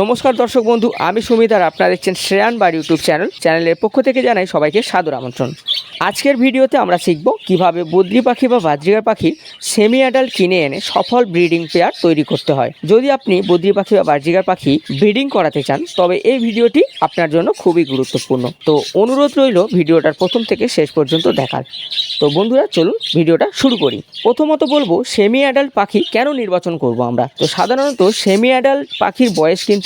নমস্কার দর্শক বন্ধু, আমি সুমিত আর আপনারা দেখছেন শ্রেয়ান বার ইউটিউব চ্যানেল। চ্যানেলের পক্ষ থেকে জানাই সবাইকে সাদর আমন্ত্রণ। আজকের ভিডিওতে আমরা শিখব কীভাবে বদ্রি পাখি বা বাজরিগার পাখির সেমি অ্যাডাল্ট কিনে এনে সফল ব্রিডিং পেয়ার তৈরি করতে হয়। যদি আপনি বদ্রি পাখি বা বাজরিগার পাখি ব্রিডিং করাতে চান, তবে এই ভিডিওটি আপনার জন্য খুবই গুরুত্বপূর্ণ। তো অনুরোধ রইল ভিডিওটার প্রথম থেকে শেষ পর্যন্ত দেখার। তো বন্ধুরা, চলুন ভিডিওটা শুরু করি। প্রথমত বলব সেমি অ্যাডাল্ট পাখি কেন নির্বাচন করব আমরা? তো সাধারণত সেমি অ্যাডাল্ট পাখির বয়স কিন্তু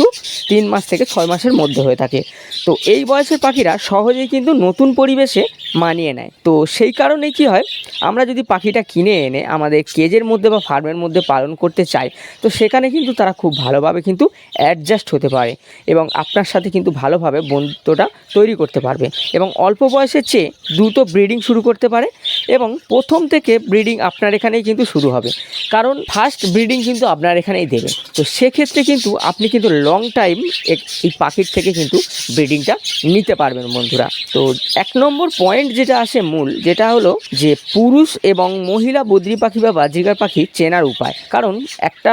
তিন মাস থেকে ছয় মাসের মধ্যে হয়ে থাকে। তো এই বয়সের পাখিরা সহজেই কিন্তু নতুন পরিবেশে মানিয়ে নেয়। তো সেই কারণে কি হয়, আমরা যদি পাখিটা কিনে এনে আমাদের কেজের মধ্যে বা ফার্মের মধ্যে পালন করতে চাই, তো সেখানে কিন্তু তারা খুব ভালোভাবে কিন্তু অ্যাডজাস্ট হতে পারে এবং আপনার সাথে কিন্তু ভালোভাবে বন্ধুত্বটা তৈরি করতে পারবে এবং অল্প বয়সের চেয়ে দ্রুত ব্রিডিং শুরু করতে পারে এবং প্রথম থেকে ব্রিডিং আপনার এখানেই কিন্তু শুরু হবে। কারণ ফার্স্ট ব্রিডিং কিন্তু আপনার এখানেই দেবে। তো সেক্ষেত্রে কিন্তু আপনি কিন্তু লং টাইম এই পাখির থেকে কিন্তু ব্রিডিংটা নিতে পারবেন বন্ধুরা। তো এক নম্বর পয়েন্ট যেটা আসে মূল, যেটা হলো যে পুরুষ এবং মহিলা বদ্রি পাখি বা বাজিকার পাখি চেনার উপায়। কারণ একটা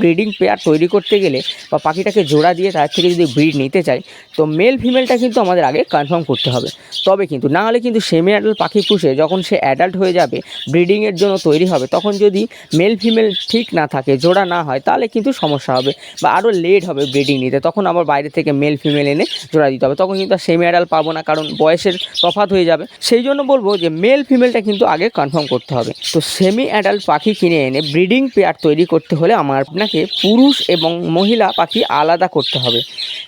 ব্রিডিং পেয়ার তৈরি করতে গেলে বা পাখিটাকে জোড়া দিয়ে তার থেকে যদি ব্রিড নিতে চাই তো মেল ফিমেলটা কিন্তু আমাদের আগে কনফার্ম করতে হবে। তবে কিন্তু, না হলে কিন্তু সেমি অ্যাডাল্ট পাখি পুষে যখন সে অ্যাডাল্ট হয়ে যাবে ব্রিডিংয়ের জন্য তৈরি হবে, তখন যদি মেল ফিমেল ঠিক না থাকে, জোড়া না হয়, তাহলে কিন্তু সমস্যা হবে বা আরও লেট হবে। ব্রিডিং নিতে। তখন আবার বাইরে থেকে মেল ফিমেল এনে জোড়া দিতে হবে। তখন কিন্তু আর সেমি অ্যাডাল্ট পাবো না, কারণ বয়সের তফাত হয়ে যাবে। সেই জন্য বলব যে মেল ফিমেলটা কিন্তু আগে কনফার্ম করতে হবে। তো সেমি অ্যাডাল্ট পাখি কিনে এনে ব্রিডিং পেয়ার তৈরি করতে হলে আমার আপনাকে পুরুষ এবং মহিলা পাখি আলাদা করতে হবে।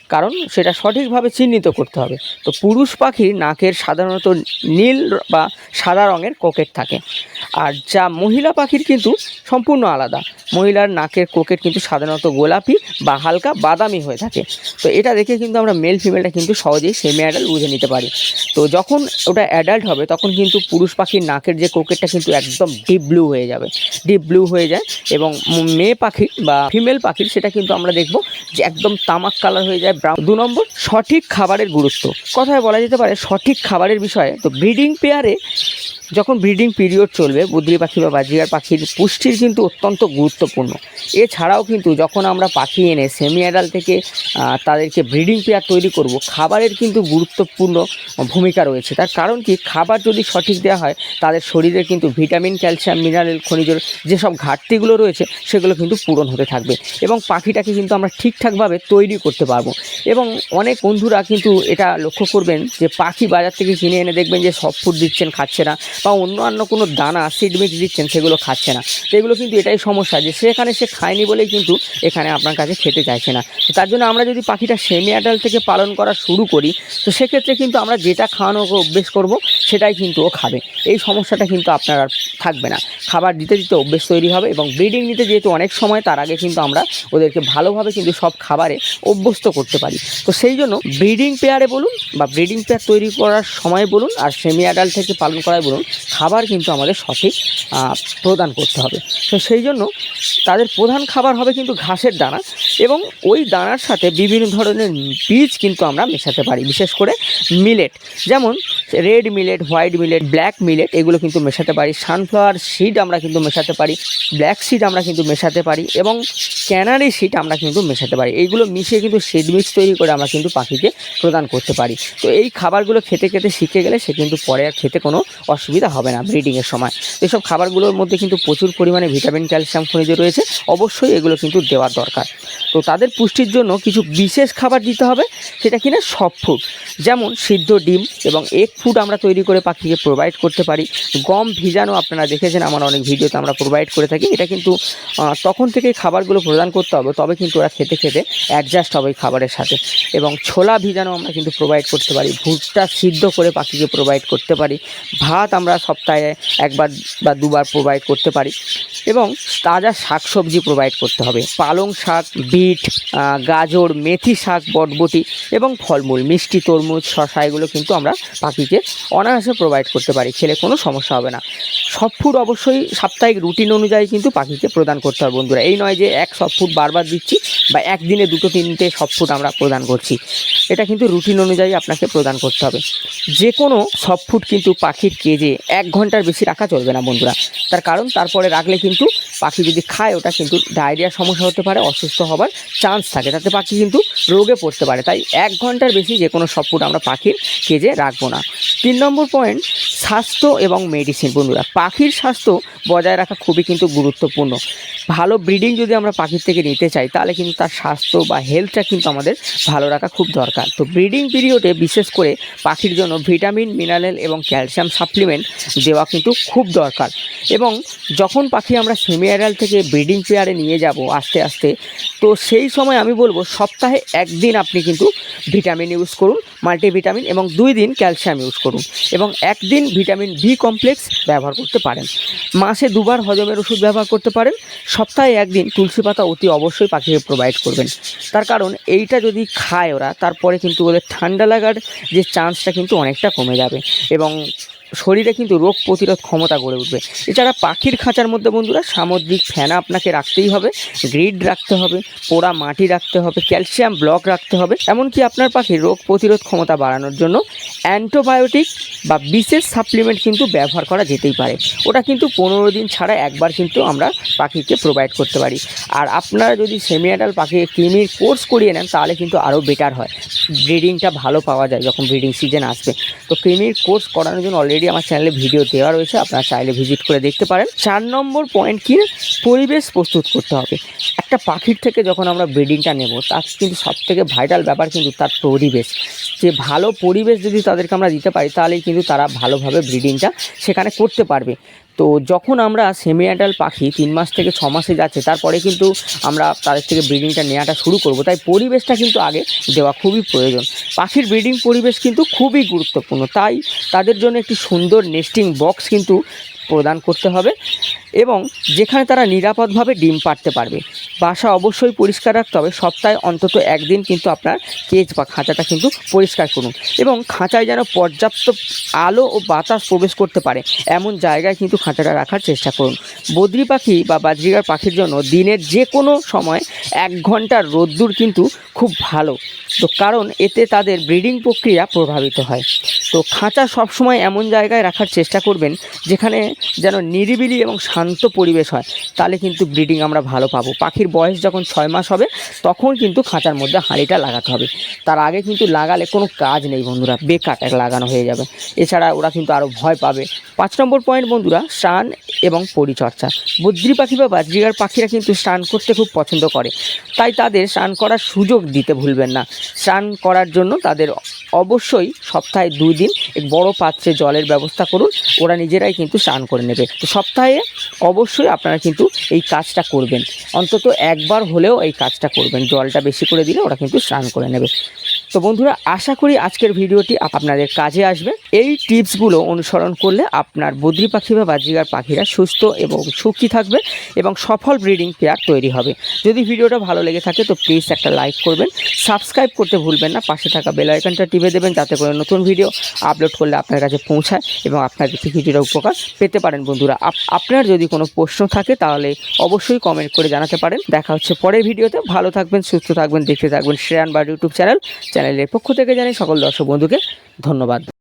কারণ সেটা সঠিকভাবে চিহ্নিত করতে হবে। তো পুরুষ পাখির নাকের সাধারণত নীল বা সাদা রঙের কোকেট থাকে। আর যা মহিলা পাখির কিন্তু সম্পূর্ণ আলাদা। মহিলার নাকের কোকেট কিন্তু সাধারণত গোলাপি বা হালকা বাদামি হয়ে থাকে। তো এটা দেখে কিন্তু আমরা মেল ফিমেলটা কিন্তু সহজেই সেমি অ্যাডাল্ট বুঝে নিতে পারি। তো যখন ওটা অ্যাডাল্ট হবে, তখন কিন্তু পুরুষ পাখির নাকের যে কোকেটটা কিন্তু একদম ডিপ ব্লু হয়ে যাবে। ডিপ ব্লু হয়ে যায় এবং মেয়ে পাখি বা ফিমেল পাখির সেটা কিন্তু আমরা দেখব যে একদম তামাক কালার হয়ে যায় ব্রাউন দু নম্বর, সঠিক খাবারের গুরুত্ব। কথায় বলা যেতে পারে সঠিক খাবারের বিষয়ে তো ব্রিডিং পেয়ারে যখন ব্রিডিং পিরিয়ড চলবে বুদ্রি পাখি বা বাজিগার পাখির পুষ্টির কিন্তু অত্যন্ত গুরুত্বপূর্ণ। এছাড়াও কিন্তু যখন আমরা পাখি এনে সেমি অ্যাডাল থেকে তাদেরকে ব্রিডিং পেয়ার তৈরি করব, খাবারের কিন্তু গুরুত্বপূর্ণ ভূমিকা রয়েছে। তার কারণ কি? খাবার যদি সঠিক দেওয়া হয়, তাদের শরীরে কিন্তু ভিটামিন ক্যালসিয়াম মিনারেল খনিজের যেসব ঘাটতিগুলো রয়েছে, সেগুলো কিন্তু পূরণ হতে থাকবে এবং পাখিটাকে কিন্তু আমরা ঠিকঠাকভাবে তৈরি করতে পারব। এবং অনেক বন্ধুরা কিন্তু এটা লক্ষ্য করবেন যে পাখি বাজার থেকে কিনে এনে দেখবেন যে সব ফুড দিচ্ছেন, খাচ্ছে না। বা অন্যান্য কোনো দানা সিড মিক্স দিচ্ছেন, সেগুলো খাচ্ছে না। তো এগুলো কিন্তু এটাই সমস্যা যে সেখানে সে খায়নি বলেই কিন্তু এখানে আপনার কাছে খেতে চাইছে না। তো তার জন্য আমরা যদি পাখিটা সেমি অ্যাডাল্ট থেকে পালন করা শুরু করি, তো সেক্ষেত্রে কিন্তু আমরা যেটা খাওয়ানো ওকে অভ্যেস করব, সেটাই কিন্তু ও খাবে। এই সমস্যাটা কিন্তু আপনার আর থাকবে না। খাবার দিতে দিতে অভ্যেস তৈরি হবে এবং ব্রিডিং নিতে যেহেতু অনেক সময়, তার আগে কিন্তু আমরা ওদেরকে ভালোভাবে কিন্তু সব খাবারে অভ্যস্ত করতে পারি। তো সেই জন্য ব্রিডিং পেয়ারে বলুন বা ব্রিডিং পেয়ার তৈরি করার সময় বলুন আর সেমি অ্যাডাল্ট থেকে পালন করায় বলুন খাবার কিন্তু আমাদের সঠিক প্রদান করতে হবে। তো সেই জন্য তাদের প্রধান খাবার হবে কিন্তু ঘাসের দানা এবং ওই দানার সাথে বিভিন্ন ধরনের বীজ কিন্তু আমরা মেশাতে পারি, বিশেষ করে মিলেট। যেমন red millet, white millet, black millet এগুলো কিন্তু মেশাতে পারি। সানফ্লাওয়ার সিড আমরা কিন্তু মেশাতে পারি। ব্ল্যাক সিড আমরা কিন্তু মেশাতে পারি এবং ক্যানারি সিড আমরা কিন্তু মেশাতে পারি। এইগুলো মিশিয়ে কিন্তু সিড মিক্স তৈরি করে আমরা কিন্তু পাখিকে প্রদান করতে পারি। তো এই খাবারগুলো খেতে খেতে শিখে গেলে সে কিন্তু পরে আর খেতে কোনো অসুবিধা হবে না ব্রিডিংয়ের সময়। এসব খাবারগুলোর মধ্যে কিন্তু প্রচুর পরিমাণে ভিটামিন ক্যালসিয়াম খনিজ রয়েছে। অবশ্যই এগুলো কিন্তু দেওয়া দরকার। তো তাদের পুষ্টির জন্য কিছু বিশেষ খাবার দিতে হবে, সেটা কিনা সব ফুড যেমন সিদ্ধ ডিম এবং এগ ফুড আমরা তৈরি করে পাখিকে প্রোভাইড করতে পারি। গম ভিজানো আপনারা দেখেছেন, আমার অনেক ভিডিওতে আমরা প্রোভাইড করে থাকি। এটা কিন্তু তখন থেকে খাবারগুলো প্রদান করতে হবে, তবে কিন্তু ওরা খেতে খেতে অ্যাডজাস্ট হবে খাবারের সাথে। এবং ছোলা ভিজানো আমরা কিন্তু প্রোভাইড করতে পারি। ভুট্টা সিদ্ধ করে পাখিকে প্রোভাইড করতে পারি। ভাত আমরা সপ্তাহে একবার বা দুবার প্রোভাইড করতে পারি। এবং তাজা শাক সবজি প্রোভাইড করতে হবে। পালং শাক, বিট গাজর, মেথি শাক, বটবটি এবং ফলমূল, মিষ্টি, তরমুজ শশা এগুলো কিন্তু আমরা পাখিকে অনায়াসে প্রোভাইড করতে পারি। খেলে কোনো সমস্যা হবে না। সব ফুড অবশ্যই সাপ্তাহিক রুটিন অনুযায়ী কিন্তু পাখিকে প্রদান করতে হবে বন্ধুরা। এই নয় যে এক সব ফুড বারবার দিচ্ছি বা একদিনে দুটো, তিনটে সব ফুড আমরা প্রদান করছি। এটা কিন্তু রুটিন অনুযায়ী আপনাকে প্রদান করতে হবে। যে কোনো সব ফুড কিন্তু পাখির কেজে এক ঘণ্টার বেশি রাখা চলবে না বন্ধুরা। তার কারণ তারপরে রাখলে কিন্তু পাখি যদি খায়, ওটা কিন্তু ডায়রিয়ার সমস্যা হতে পারে, অসুস্থ হবার চান্স থাকে। তাতে পাখি কিন্তু রোগে পড়তে পারে। তাই এক ঘণ্টার বেশি যে কোনো সব ফুড আমরা পাখির কেজে রাখব না। তিন নম্বর পয়েন্ট স্বাস্থ্য এবং মেডিসিন বন্ধুরা। পাখির স্বাস্থ্য বজায় রাখা খুবই কিন্তু গুরুত্বপূর্ণ। ভালো ব্রিডিং যদি আমরা পাখির থেকে নিতে চাই, তাহলে কিন্তু তার স্বাস্থ্য বা হেলথটা কিন্তু আমাদের ভালো রাখা খুব দরকার। তো ব্রিডিং পিরিয়ডে বিশেষ করে পাখির জন্য ভিটামিন মিনারেল এবং ক্যালসিয়াম সাপ্লিমেন্ট দেওয়া কিন্তু খুব দরকার। এবং যখন পাখি আমরা সেমিয়ারাল থেকে ব্রিডিং পেয়ারে নিয়ে যাব আস্তে আস্তে, তো সেই সময় আমি বলব সপ্তাহে একদিন আপনি কিন্তু ভিটামিন ইউজ করুন। মাল্টিভিটামিন এবং দুই দিন ক্যালসিয়াম ইউজ করুন এবং একদিন ভিটামিন ভি কমপ্লেক্স ব্যবহার করতে পারেন। মাসে দুবার হজমের ওষুধ ব্যবহার করতে পারেন। সপ্তাহে একদিন তুলসী পাতা অতি অবশ্যই পাখিকে প্রোভাইড করবেন। তার কারণ এইটা যদি খায় ওরা, তারপরে কিন্তু ওদের ঠান্ডা লাগার যে চান্সটা কিন্তু অনেকটা কমে যাবে এবং শরীরে কিন্তু রোগ প্রতিরোধ ক্ষমতা গড়ে উঠবে। এছাড়া পাখির খাঁচার মধ্যে বন্ধুরা সামুদ্রিক ফেনা আপনাকে রাখতেই হবে, গ্রিড রাখতে হবে, পোড়া মাটি রাখতে হবে, ক্যালসিয়াম ব্লক রাখতে হবে, এমনকি আপনার পাখির রোগ প্রতিরোধ ক্ষমতা বাড়ানোর জন্য অ্যান্টোবায়োটিক বা বিশেষ সাপ্লিমেন্ট কিন্তু ব্যবহার করা যেতেই পারে। ওটা কিন্তু পনেরো দিন ছাড়া একবার কিন্তু আমরা পাখিকে প্রোভাইড করতে পারি। আর আপনারা যদি সেমিয়াডাল পাখি কৃমির কোর্স করিয়ে নেন, তাহলে কিন্তু আরও বেটার হয়। ব্রিডিংটা ভালো পাওয়া যায় যখন ব্রিডিং সিজন আসবে। তো কৃমির কোর্স করানোর জন্য অলরেডি আমার চ্যানেলে ভিডিও দেওয়া রয়েছে, আপনারা চাইলে ভিজিট করে দেখতে পারেন। চার নম্বর পয়েন্ট কি? পরিবেশ প্রস্তুত করতে হবে। একটা পাখির থেকে যখন আমরা ব্রিডিংটা নেব, তার কিন্তু সবথেকে ভাইটাল ব্যাপার কিন্তু তার পরিবেশ। যে ভালো পরিবেশ যদি তাদেরকে আমরা দিতে পারি, তাহলেই কিন্তু তারা ভালোভাবে ব্রিডিংটা সেখানে করতে পারবে। তো যখন আমরা সেমি অ্যাডাল্ট পাখি তিন মাস থেকে ছ মাসে যাচ্ছে, তারপরে কিন্তু আমরা তাদের থেকে ব্রিডিংটা নেওয়াটা শুরু করব। তাই পরিবেশটা কিন্তু আগে দেওয়া খুবই প্রয়োজন। পাখির ব্রিডিং পরিবেশ কিন্তু খুবই গুরুত্বপূর্ণ। তাই তাদের জন্য একটি সুন্দর নেস্টিং বক্স কিন্তু প্রদান করতে হবে। এবং যেখানে তারা নিরাপদভাবে ডিম পাড়তে পারবে। বাসা অবশ্যই পরিষ্কার রাখতে হবে। সপ্তাহে অন্তত একদিন কিন্তু আপনার কেজ বা খাঁচাটা কিন্তু পরিষ্কার করুন এবং খাঁচায় যেন পর্যাপ্ত আলো ও বাতাস প্রবেশ করতে পারে, এমন জায়গায় কিন্তু খাঁচাটা রাখার চেষ্টা করুন। বদ্রি পাখি বা বাজরিগার পাখির জন্য দিনের যে কোনো সময় এক ঘণ্টার রোদ্দুর কিন্তু খুব ভালো। তো কারণ এতে তাদের ব্রিডিং প্রক্রিয়া প্রভাবিত হয়। তো খাঁচা সবসময় এমন জায়গায় রাখার চেষ্টা করবেন যেখানে যেন নিরিবিলি এবং শান্ত পরিবেশ হয়, তাহলে কিন্তু ব্রিডিং আমরা ভালো পাবো। পাখির বয়স যখন ছয় মাস হবে, তখন কিন্তু খাঁচার মধ্যে হাঁড়িটা লাগাতে হবে। তার আগে কিন্তু লাগালে কোনো কাজ নেই বন্ধুরা, বেকার এক লাগানো হয়ে যাবে। এছাড়া ওরা কিন্তু আরও ভয় পাবে। পাঁচ নম্বর পয়েন্ট বন্ধুরা, স্নান এবং পরিচর্যা। বদ্রি পাখি বা বাজরিগার পাখিরা কিন্তু স্নান করতে খুব পছন্দ করে। তাই তাদের স্নান করার সুযোগ দিতে ভুলবেন না। স্নান করার জন্য তাদের অবশ্যই সপ্তাহে দুই দিন এক বড় পাত্রে জলের ব্যবস্থা করুন। ওরা নিজেরাই কিন্তু স্নান করে নেবে। তো সপ্তাহে অবশ্যই আপনারা কিন্তু এই কাজটা করবেন। অন্তত একবার হলেও এই কাজটা করবেন। জলটা বেশি করে দিলে ওরা কিন্তু স্নান করে নেবে। তো বন্ধুরা, আশা করি আজকের ভিডিওটি আপনাদের কাজে আসবে। এই টিপসগুলো অনুসরণ করলে আপনার বদ্রি পাখি বা বাজিগার পাখিরা সুস্থ এবং সুখী থাকবে এবং সফল ব্রিডিং পেয়ার তৈরি হবে। যদি ভিডিওটা ভালো লেগে থাকে, তো প্লিজ একটা লাইক করবেন। সাবস্ক্রাইব করতে ভুলবেন না। পাশে থাকা বেল আইকনটা টিপে দেবেন যাতে করে নতুন ভিডিও আপলোড করলে আপনার কাছে পৌঁছায় এবং আপনার কাছে কিছুটা উপকার পেতে পারেন বন্ধুরা। আপ- আপনার যদি কোনো প্রশ্ন থাকে তাহলে অবশ্যই কমেন্ট করে জানাতে পারেন। দেখা হচ্ছে পরের ভিডিওতে ভালো থাকবেন, সুস্থ থাকবেন, দেখতে থাকবেন শ্রেয়ান বা ইউটিউব চ্যানেল। চ্যানেলের পক্ষ থেকে জানি সকল দর্শক বন্ধুকে ধন্যবাদ।